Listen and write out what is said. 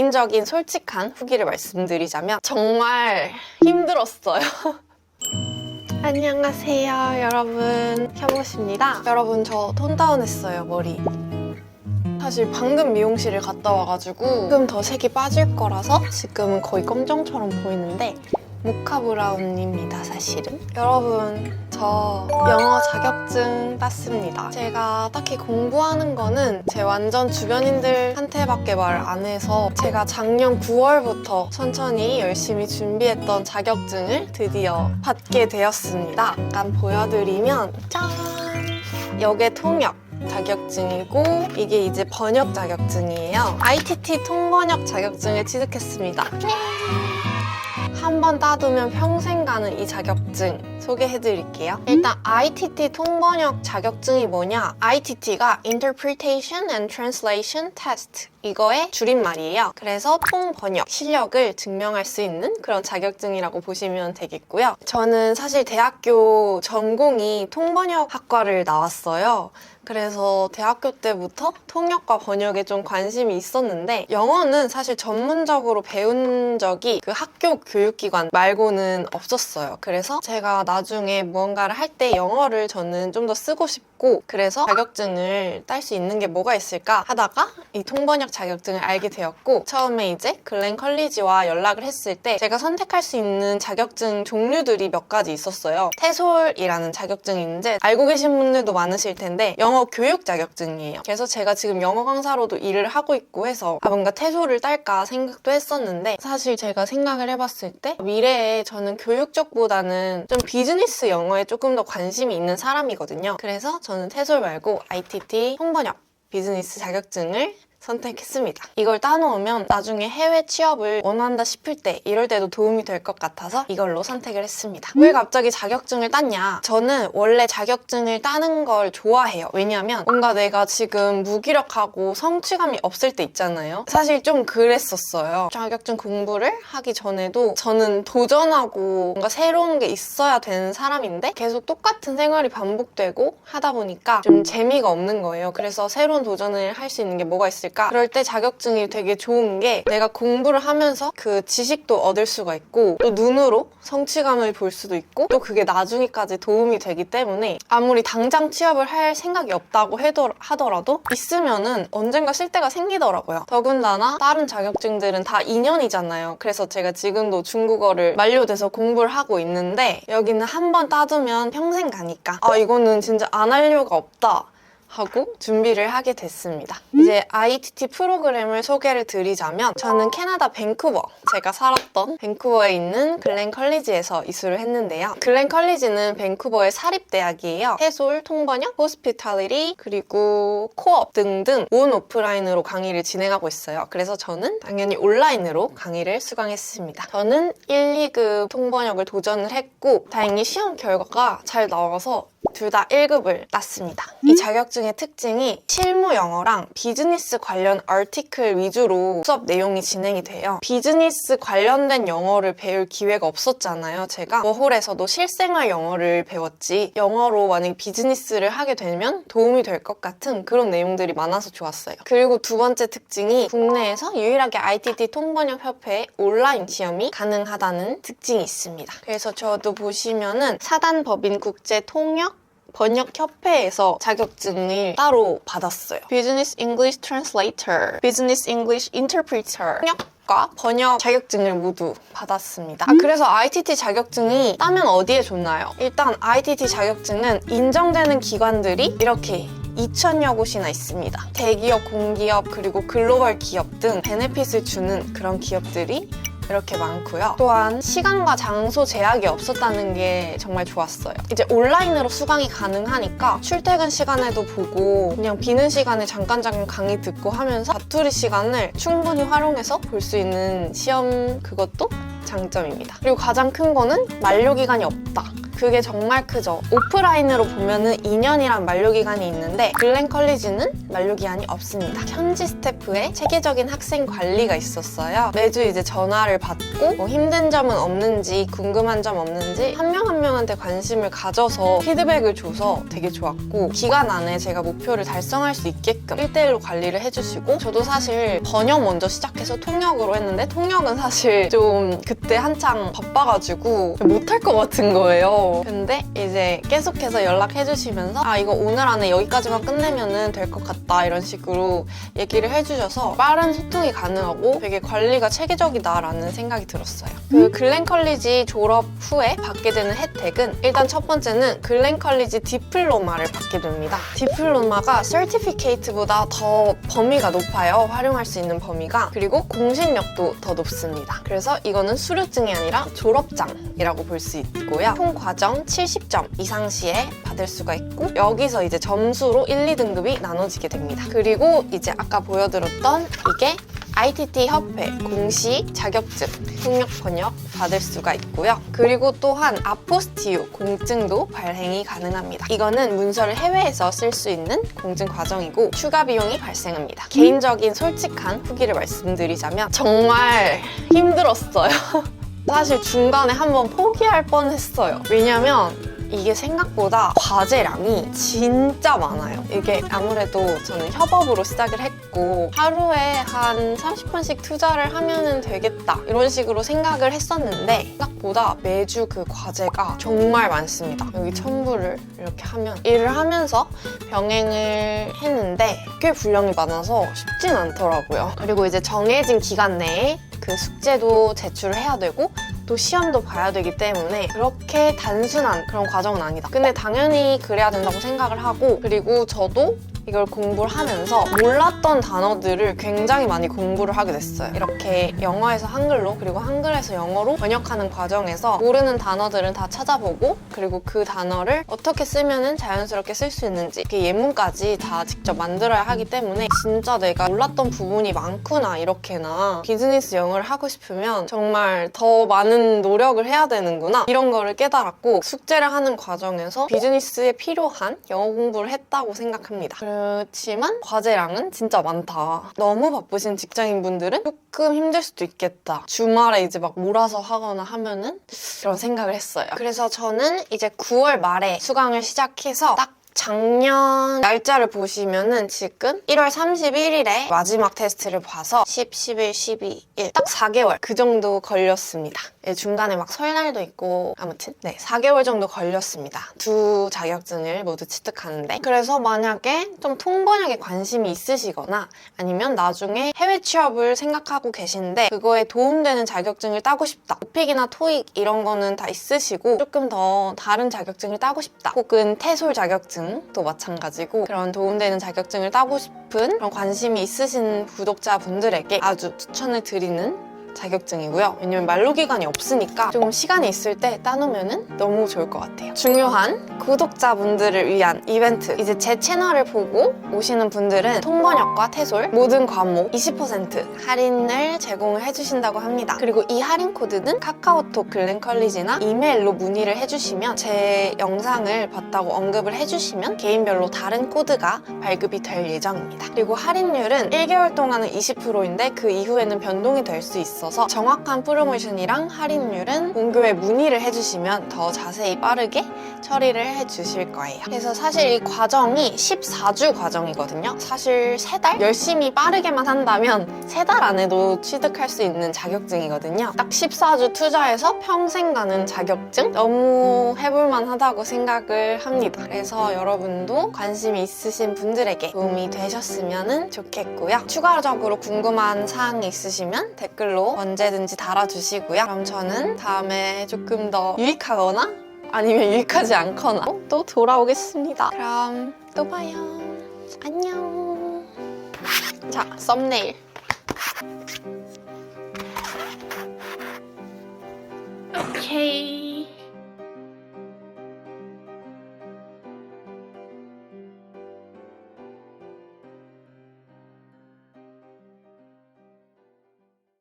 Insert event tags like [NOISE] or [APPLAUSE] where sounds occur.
개인적인 솔직한 후기를 말씀드리자면 정말 힘들었어요. [LAUGHS] 안녕하세요, 여러분. 켜보십니다. 여러분, 저 톤다운 했어요, 머리. 사실 방금 미용실을 갔다 와가지고 조금 더 색이 빠질 거라서 지금은 거의 검정처럼 보이는데 모카 브라운입니다, 사실은. 여러분, 저 영어 자격증 땄습니다. 제가 딱히 공부하는 거는 제 완전 주변인들한테밖에 말 안 해서 제가 작년 9월부터 천천히 열심히 준비했던 자격증을 드디어 받게 되었습니다. 잠깐 보여드리면 짠! 역의 통역. 자격증이고 이게 이제 번역 자격증이에요. ITT 통번역 자격증을 취득했습니다. 한 번 따두면 평생 가는 이 자격증 소개해드릴게요. 일단 ITT 통번역 자격증이 뭐냐? ITT가 Interpretation and Translation Test 이거의 줄임말이에요. 그래서 통번역 실력을 증명할 수 있는 그런 자격증이라고 보시면 되겠고요. 저는 사실 대학교 전공이 통번역 학과를 나왔어요. 그래서 대학교 때부터 통역과 번역에 좀 관심이 있었는데 영어는 사실 전문적으로 배운 적이 그 학교 교육기관 말고는 없었어요. 그래서 제가 나중에 무언가를 할 때 영어를 저는 좀 더 쓰고 싶고 그래서 자격증을 딸 수 있는 게 뭐가 있을까 하다가 이 통번역 자격증을 알게 되었고 처음에 이제 글렌 컬리지와 연락을 했을 때 제가 선택할 수 있는 자격증 종류들이 몇 가지 있었어요. 태솔이라는 자격증이 있는데 알고 계신 분들도 많으실 텐데 영어 교육 자격증이에요. 그래서 제가 지금 영어 강사로도 일을 하고 있고 해서 아 뭔가 태솔을 딸까 생각도 했었는데 사실 제가 생각을 해봤을 때 미래에 저는 교육 쪽보다는 좀 비즈니스 영어에 조금 더 관심이 있는 사람이거든요. 그래서 저는 태솔 말고 ITT 통번역 비즈니스 자격증을 선택했습니다. 이걸 따놓으면 나중에 해외 취업을 원한다 싶을 때 이럴 때도 도움이 될 것 같아서 이걸로 선택을 했습니다. 왜 갑자기 자격증을 땄냐? 저는 원래 자격증을 따는 걸 좋아해요. 왜냐하면 뭔가 내가 지금 무기력하고 성취감이 없을 때 있잖아요. 사실 좀 그랬었어요. 자격증 공부를 하기 전에도 저는 도전하고 뭔가 새로운 게 있어야 되는 사람인데 계속 똑같은 생활이 반복되고 하다 보니까 좀 재미가 없는 거예요. 그래서 새로운 도전을 할 수 있는 게 뭐가 있을까? 그럴 때 자격증이 되게 좋은 게 내가 공부를 하면서 그 지식도 얻을 수가 있고 또 눈으로 성취감을 볼 수도 있고 또 그게 나중에까지 도움이 되기 때문에 아무리 당장 취업을 할 생각이 없다고 하더라도 있으면은 언젠가 쓸 때가 생기더라고요. 더군다나 다른 자격증들은 다 2년이잖아요. 그래서 제가 지금도 중국어를 만료돼서 공부를 하고 있는데 여기는 한 번 따두면 평생 가니까 아 이거는 진짜 안 할 이유가 없다. 하고 준비를 하게 됐습니다. 이제 ITT 프로그램을 소개를 드리자면 저는 캐나다 밴쿠버 제가 살았던 밴쿠버에 있는 글렌 컬리지에서 이수를 했는데요. 글렌 컬리지는 밴쿠버의 사립대학이에요. 해솔, 통번역, 호스피탈리티 그리고 코업 등등 온 오프라인으로 강의를 진행하고 있어요. 그래서 저는 당연히 온라인으로 강의를 수강했습니다. 저는 1, 2급 통번역을 도전을 했고 다행히 시험 결과가 잘 나와서 둘 다 1급을 땄습니다. 이 자격증의 특징이 실무 영어랑 비즈니스 관련 아티클 위주로 수업 내용이 진행이 돼요. 비즈니스 관련된 영어를 배울 기회가 없었잖아요. 제가 워홀에서도 실생활 영어를 배웠지 영어로 만약 비즈니스를 하게 되면 도움이 될 것 같은 그런 내용들이 많아서 좋았어요. 그리고 두 번째 특징이 국내에서 유일하게 ITT 통번역 협회의 온라인 시험이 가능하다는 특징이 있습니다. 그래서 저도 보시면은 사단법인 국제 통역 번역협회에서 자격증을 따로 받았어요. Business English Translator, Business English Interpreter, 통역과 번역 자격증을 모두 받았습니다. 아, 그래서 ITT 자격증이 따면 어디에 좋나요? 일단 ITT 자격증은 인정되는 기관들이 이렇게 2천여 곳이나 있습니다. 대기업, 공기업, 그리고 글로벌 기업 등 베네핏을 주는 그런 기업들이 이렇게 많고요. 또한 시간과 장소 제약이 없었다는 게 정말 좋았어요. 이제 온라인으로 수강이 가능하니까 출퇴근 시간에도 보고 그냥 비는 시간에 잠깐 잠깐 강의 듣고 하면서 자투리 시간을 충분히 활용해서 볼 수 있는 시험 그것도 장점입니다. 그리고 가장 큰 거는 만료 기간이 없다. 그게 정말 크죠. 오프라인으로 보면은 2년이란 만료 기간이 있는데 글렌 컬리지는 만료기간이 없습니다. 현지 스태프의 체계적인 학생 관리가 있었어요. 매주 이제 전화를 받고 뭐 힘든 점은 없는지 궁금한 점 없는지 한 명 한 명한테 관심을 가져서 피드백을 줘서 되게 좋았고 기간 안에 제가 목표를 달성할 수 있게끔 1대1로 관리를 해주시고 저도 사실 번역 먼저 시작해서 통역으로 했는데 통역은 사실 좀 그때 한창 바빠가지고 못할 것 같은 거예요. 근데 이제 계속해서 연락해주시면서 아 이거 오늘 안에 여기까지만 끝내면은 될 것 같다 이런 식으로 얘기를 해주셔서 빠른 소통이 가능하고 되게 관리가 체계적이다라는 생각이 들었어요. 그 글렌 컬리지 졸업 후에 받게 되는 혜택은 일단 첫 번째는 글렌 컬리지 디플로마를 받게 됩니다. 디플로마가 서티피케이트보다 더 범위가 높아요. 활용할 수 있는 범위가. 그리고 공신력도 더 높습니다. 그래서 이거는 수료증이 아니라 졸업장이라고 볼 수 있고요. 총 과정 70점 이상 시에 받을 수가 있고 여기서 이제 점수로 1, 2등급이 나눠지게 됩니다. 그리고 이제 아까 보여드렸던 이게 ITT 협회 공시 자격증 통역 번역 받을 수가 있고요. 그리고 또한 아포스티유 공증도 발행이 가능합니다. 이거는 문서를 해외에서 쓸 수 있는 공증 과정이고 추가 비용이 발생합니다. 개인적인 솔직한 후기를 말씀드리자면 정말 힘들었어요. [LAUGHS] 사실 중간에 한번 포기할 뻔 했어요. 왜냐면 이게 생각보다 과제량이 진짜 많아요. 이게 아무래도 저는 협업으로 시작을 했고 하루에 한 30분씩 투자를 하면 되겠다 이런 식으로 생각을 했었는데 생각보다 매주 그 과제가 정말 많습니다. 여기 첨부를 이렇게 하면 일을 하면서 병행을 했는데 꽤 분량이 많아서 쉽진 않더라고요. 그리고 이제 정해진 기간 내에 그 숙제도 제출을 해야 되고 또 시험도 봐야 되기 때문에 그렇게 단순한 그런 과정은 아니다. 근데 당연히 그래야 된다고 생각을 하고 그리고 저도 이걸 공부를 하면서 몰랐던 단어들을 굉장히 많이 공부를 하게 됐어요. 이렇게 영어에서 한글로 그리고 한글에서 영어로 번역하는 과정에서 모르는 단어들은 다 찾아보고 그리고 그 단어를 어떻게 쓰면은 자연스럽게 쓸 수 있는지 이렇게 예문까지 다 직접 만들어야 하기 때문에 진짜 내가 몰랐던 부분이 많구나 이렇게나 비즈니스 영어를 하고 싶으면 정말 더 많은 노력을 해야 되는구나 이런 거를 깨달았고 숙제를 하는 과정에서 비즈니스에 필요한 영어 공부를 했다고 생각합니다. 그렇지만 과제량은 진짜 많다. 너무 바쁘신 직장인분들은 조금 힘들 수도 있겠다. 주말에 이제 막 몰아서 하거나 하면은 그런 생각을 했어요. 그래서 저는 이제 9월 말에 수강을 시작해서 딱 작년 날짜를 보시면은 지금 1월 31일에 마지막 테스트를 봐서 10, 11, 12일 딱 4개월 그 정도 걸렸습니다. 예, 중간에 막 설날도 있고 아무튼 네 4개월 정도 걸렸습니다. 두 자격증을 모두 취득하는데 그래서 만약에 좀 통번역에 관심이 있으시거나 아니면 나중에 해외 취업을 생각하고 계신데 그거에 도움되는 자격증을 따고 싶다. 오픽이나 토익 이런 거는 다 있으시고 조금 더 다른 자격증을 따고 싶다. 혹은 태솔 자격증도 마찬가지고 그런 도움되는 자격증을 따고 싶은 그런 관심이 있으신 구독자분들에게 아주 추천을 드리는 자격증이고요. 왜냐면 만료 기간이 없으니까 조금 시간이 있을 때 따놓으면 너무 좋을 것 같아요. 중요한 구독자분들을 위한 이벤트. 이제 제 채널을 보고 오시는 분들은 통번역과 태솔 모든 과목 20% 할인을 제공을 해주신다고 합니다. 그리고 이 할인 코드는 카카오톡 글렌컬리지나 이메일로 문의를 해주시면 제 영상을 봤다고 언급을 해주시면 개인별로 다른 코드가 발급이 될 예정입니다. 그리고 할인율은 1개월 동안은 20%인데 그 이후에는 변동이 될 수 있어 서 정확한 프로모션이랑 할인율은 본교에 문의를 해주시면 더 자세히 빠르게 처리를 해주실 거예요. 그래서 사실 이 과정이 14주 과정이거든요. 사실 3달? 열심히 빠르게만 한다면 3달 안에도 취득할 수 있는 자격증이거든요. 딱 14주 투자해서 평생 가는 자격증? 너무 해볼만 하다고 생각을 합니다. 그래서 여러분도 관심이 있으신 분들에게 도움이 되셨으면 좋겠고요. 추가적으로 궁금한 사항이 있으시면 댓글 로 언제든지 달아주시고요. 그럼 저는 다음에 조금 더 유익하거나 아니면 유익하지 않거나 또 돌아오겠습니다. 그럼 또 봐요. 안녕. 자, 썸네일. 오케이.